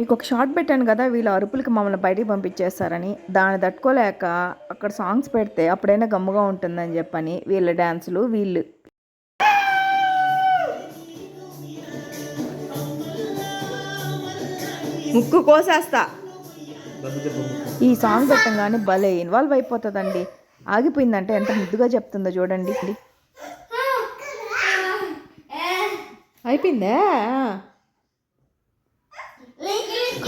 మీకు ఒక షార్ట్ పెట్టాను కదా వీళ్ళ అరుపులకి మమ్మల్ని బయటికి పంపించేస్తారని. దాన్ని తట్టుకోలేక అక్కడ సాంగ్స్ పెడితే అప్పుడైనా గమ్ముగా ఉంటుందని చెప్పని వీళ్ళ డ్యాన్సులు వీళ్ళు. ముక్కు కోసేస్తా. ఈ సాంగ్ పెట్టంగానే భలే ఇన్వాల్వ్ అయిపోతుందండి. ఆగిపోయిందంటే ఎంత ముద్దుగా చెప్తుందో చూడండి. అయిపోయిందే?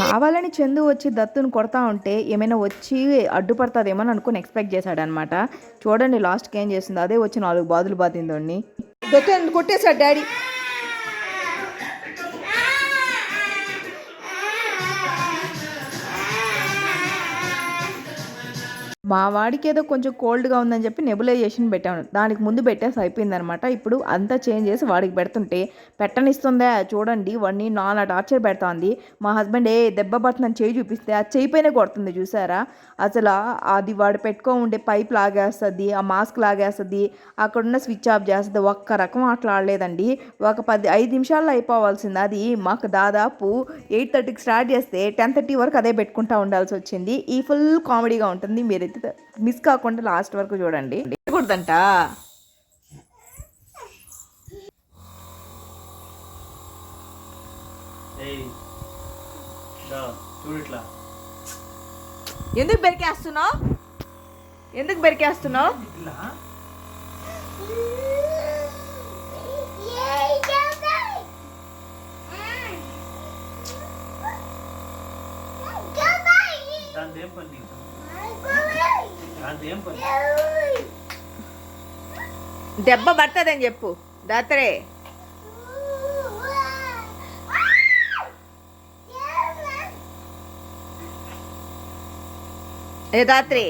కావాలని చందు వచ్చి దత్తుని కొడతా ఉంటే ఏమైనా వచ్చి అడ్డుపడుతుందేమో అని అనుకుని ఎక్స్పెక్ట్ చేశాడనమాట చూడండి లాస్ట్కి ఏం చేసింది అదే వచ్చి నాలుగు బాధలు బాధిందండి దత్తు కొట్టేశాడు డాడీ? మా వాడికి ఏదో కొంచెం కోల్డ్గా ఉందని చెప్పి నెబులైజేషన్ పెట్టాను దానికి ముందు పెట్టేసి అయిపోయిందనమాట ఇప్పుడు అంతా చేంజ్ చేసి వాడికి పెడుతుంటే పెట్టనిస్తుందా? చూడండి వాడిని నానా టార్చర్ పెడుతోంది. మా హస్బెండ్ ఏ దెబ్బ పట్టిన చేయి చూపిస్తే ఆ చేయి పైన కొడుతుంది చూసారా? అసలు అది వాడు పెట్టుకో ఉండే పైప్ లాగేస్తుంది ఆ మాస్క్ లాగేస్తుంది అక్కడున్న స్విచ్ ఆఫ్ చేస్తుంది. ఒక్క రకం అట్లా ఆడలేదండి. ఒక పది ఐదు నిమిషాల్లో అయిపోవాల్సింది. అది మాకు దాదాపు ఎయిట్ థర్టీకి స్టార్ట్ చేస్తే టెన్ థర్టీ వరకు అదే పెట్టుకుంటా ఉండాల్సి వచ్చింది. ఈ ఫుల్ కామెడీగా ఉంటుంది. మీరైతే మిస్ కాకుండా లాస్ట్ వరకు చూడండి. కూడదంట ఎందుకు బెరికేస్తున్నావు? ఎందుకు బెరికేస్తున్నావు? ఇట్లా? దాని ఏం పని దెబ్బ పడుతుందని చెప్పు. దాత్రే. ఏ దాత్రి.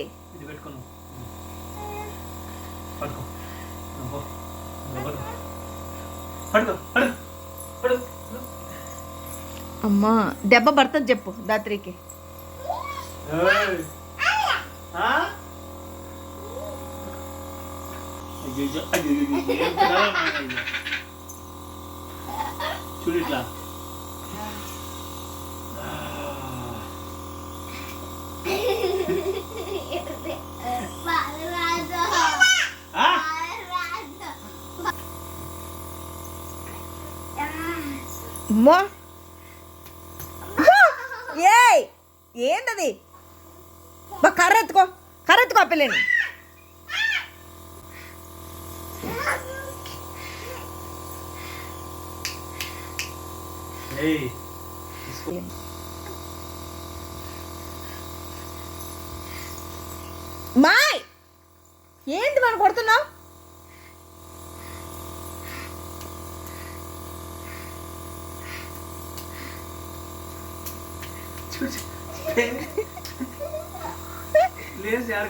అమ్మా దెబ్బ పడుతుంది చెప్పు దాత్రికి. చూడు ఇట్లా అమ్మా ఏయ్ ఏంటది? బా కర్ర ఎత్తుకో. కర్ర ఎత్తుకో పిల్లని. మాయ్! ఏంటి మనం కొడుతున్నావు చూడు. లేచి ఆడ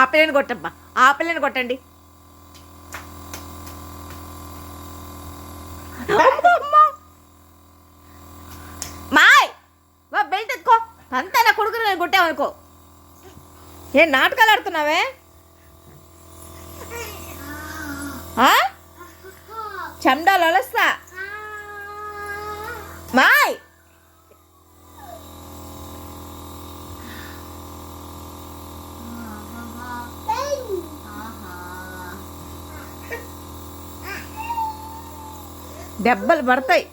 ఆపిల్లని కొట్టమ్మా. ఆపిల్లని కొట్టండి. మాయ్! వా బెల్ట్ ఎత్తుకో. అంతా నా కొడుకుని నేను కొట్టావనుకో ఏ నాటకాలు ఆడుతున్నావే? ఆ? చెండాలు అలస్తా మాయ్ దెబ్బలు పడతాయి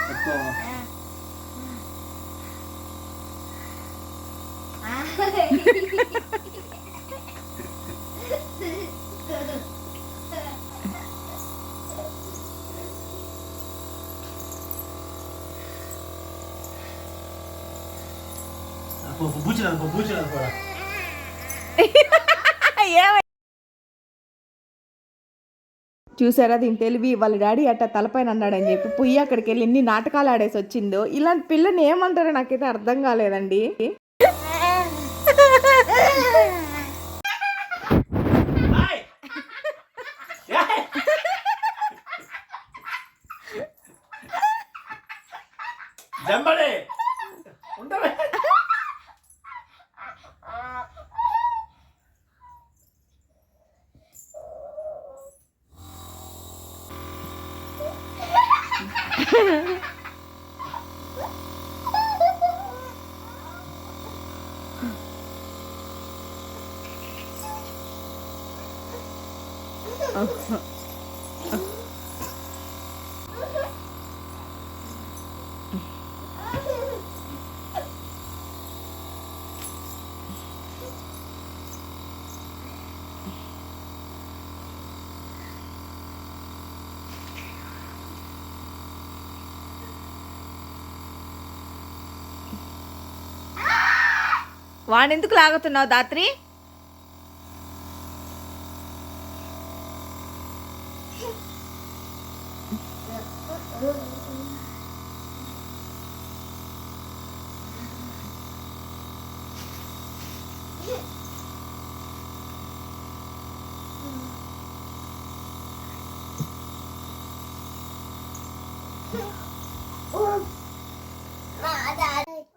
పట్టుకో. ఆ, పో, కూడా. చూసారా దీని తెలివి వాళ్ళ డాడీ అట్ట తలపైన అన్నాడని చెప్పి పొయ్యి అక్కడికి వెళ్ళి ఎన్ని నాటకాలు ఆడేసి వచ్చిందో ఇలాంటి పిల్లని ఏమంటారో నాకైతే అర్థం కాలేదండి! జంబడే! వాడిని లాగుతున్నావు దాత్రి?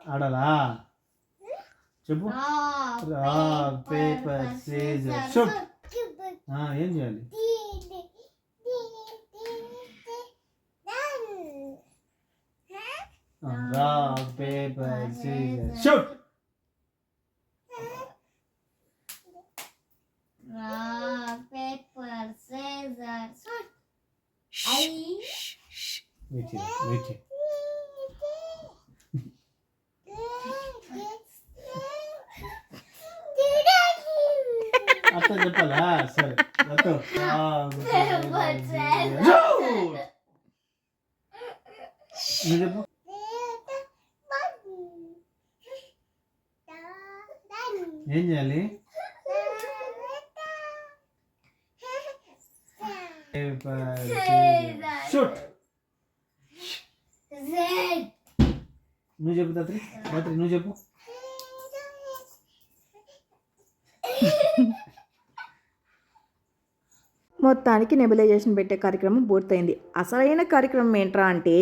ఆడాలా? చెప్పు. Rock paper scissor. షూట్. ఏం చేయాలి? Rock paper scissor. Shoot. Rock, paper, scissors, shoot. I. Wait చేయి వెయిట్ అట్లా చెప్పాలా సరే నువ్వు చెప్పు ఏం చేయాలి షూట్. నువ్వు చెప్పు దాత్రి దాత్రి నువ్వు చెప్పు మొత్తానికి నెబిలైజేషన్ పెట్టే కార్యక్రమం పూర్తయింది. అసలైన కార్యక్రమం ఏంట్రా అంటే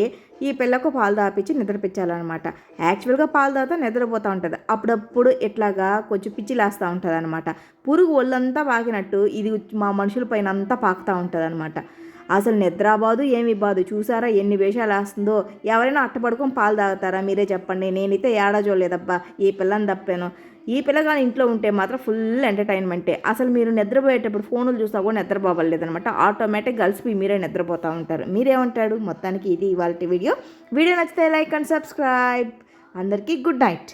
ఈ పిల్లకు పాలు దాపించి నిద్రపించాలన్నమాట యాక్చువల్గా పాలు తాగితే నిద్రపోతూ ఉంటుంది. అప్పుడప్పుడు ఇట్లాగా కొంచెం పిచ్చి లేస్తూ ఉంటుంది అనమాట పురుగు ఒళ్ళంతా పాకినట్టు ఇది మా మనుషుల పైన అంతా పాకుతూ ఉంటుంది అనమాట అసలు నిద్ర బాదు ఏమి బాదు చూసారా ఎన్ని వేషాలు వేస్తుందో? ఎవరైనా అట్టపడుకొని పాలు తాగుతారా? మీరే చెప్పండి. నేనైతే ఏడా చూడలేదబ్బా. ఈ పిల్లని తప్పాను. ఈ పిల్లగాని ఇంట్లో ఉంటే మాత్రం ఫుల్ ఎంటర్టైన్మెంటే అసలు మీరు నిద్రపోయేటప్పుడు ఫోన్లు చూస్తా కూడా నిద్రపోవలేదనమాట ఆటోమేటిక్ కలిసిపోయి మీరే నిద్రపోతూ ఉంటారు. మీరేమంటాడు మొత్తానికి ఇది ఇవాళ వీడియో. వీడియో నచ్చితే లైక్ అండ్ సబ్స్క్రైబ్ అందరికీ గుడ్ నైట్